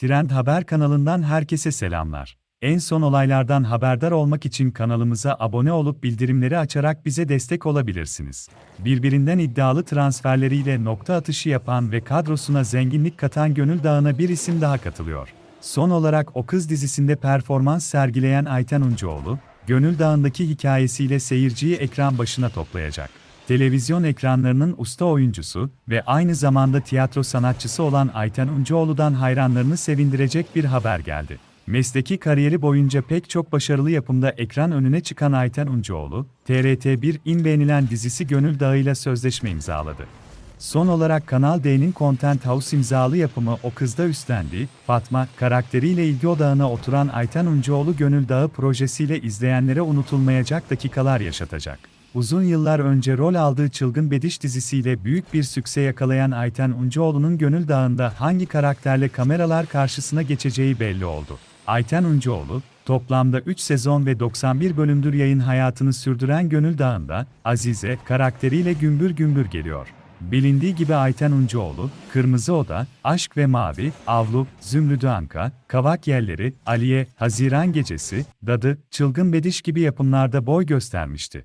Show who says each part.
Speaker 1: Trend Haber kanalından herkese selamlar. En son olaylardan haberdar olmak için kanalımıza abone olup bildirimleri açarak bize destek olabilirsiniz. Birbirinden iddialı transferleriyle nokta atışı yapan ve kadrosuna zenginlik katan Gönül Dağı'na bir isim daha katılıyor. Son olarak O Kız dizisinde performans sergileyen Ayten Uncuoğlu, Gönül Dağı'ndaki hikayesiyle seyirciyi ekran başına toplayacak. Televizyon ekranlarının usta oyuncusu ve aynı zamanda tiyatro sanatçısı olan Ayten Uncuoğlu'dan hayranlarını sevindirecek bir haber geldi. Mesleki kariyeri boyunca pek çok başarılı yapımda ekran önüne çıkan Ayten Uncuoğlu, TRT1'in beğenilen dizisi Gönül Dağı'yla sözleşme imzaladı. Son olarak Kanal D'nin Content House imzalı yapımı O Kız'da üstlendiği, Fatma, karakteriyle ilgi odağına oturan Ayten Uncuoğlu Gönül Dağı projesiyle izleyenlere unutulmayacak dakikalar yaşatacak. Uzun yıllar önce rol aldığı Çılgın Bediş dizisiyle büyük bir sükse yakalayan Ayten Uncuoğlu'nun Gönül Dağı'nda hangi karakterle kameralar karşısına geçeceği belli oldu. Ayten Uncuoğlu, toplamda 3 sezon ve 91 bölümdür yayın hayatını sürdüren Gönül Dağı'nda, Azize karakteriyle gümbür gümbür geliyor. Bilindiği gibi Ayten Uncuoğlu, Kırmızı Oda, Aşk ve Mavi, Avlu, Zümrüdü Anka, Kavak Yerleri, Aliye, Haziran Gecesi, Dadı, Çılgın Bediş gibi yapımlarda boy göstermişti.